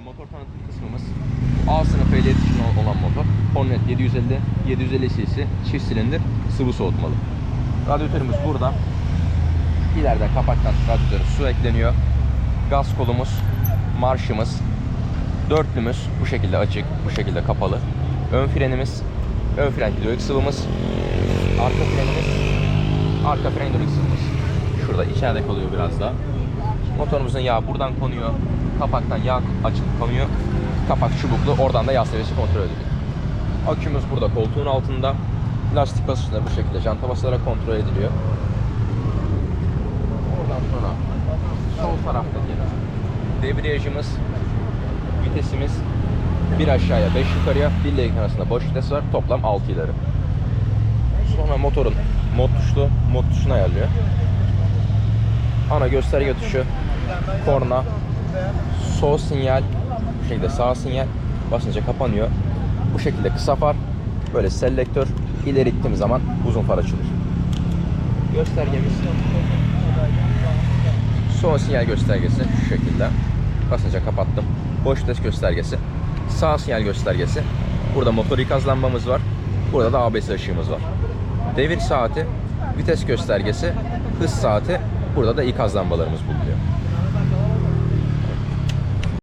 arkadaşlar motor tanıtım kısmımız A sınıfı ol- olan motor. Hornet 750, 750 cc çift silindir sıvı soğutmalı. Radyatörümüz burada. İleride kapaktan radyatöre su ekleniyor. Gaz kolumuz, marşımız, dörtlümüz bu şekilde açık, bu şekilde kapalı. Ön frenimiz, ön fren hidrolik sıvımız, arka frenimiz, arka fren hidrolik sıvımız. Şurada içeride kalıyor biraz daha. Motorumuzun yağı buradan konuyor. Kapaktan yağ açıp konuyor. Kapak çubuklu. Oradan da yağ seviyesi kontrol ediliyor. Akümüz burada koltuğun altında. Lastik basınçları bu şekilde janta basılarak kontrol ediliyor. Oradan sonra sol taraftaki debriyajımız, vitesimiz bir aşağıya 5 yukarıya bir ile iki arasında boş vites var. Toplam 6 ileri. Sonra motorun mod tuşlu mod tuşunu ayarlıyor. Ana gösterge tuşu, korna, sol sinyal, bu şekilde sağ sinyal basınca kapanıyor. Bu şekilde kısa far, böyle selektör, ileri gittiğim zaman uzun far açılır. Göstergemiz son sinyal göstergesi şu şekilde. Basınca kapattım. Boş vites göstergesi. Sağ sinyal göstergesi. Burada motor ikaz lambamız var. Burada da ABS ışığımız var. Devir saati, vites göstergesi, hız saati. Burada da ikaz lambalarımız bulunuyor.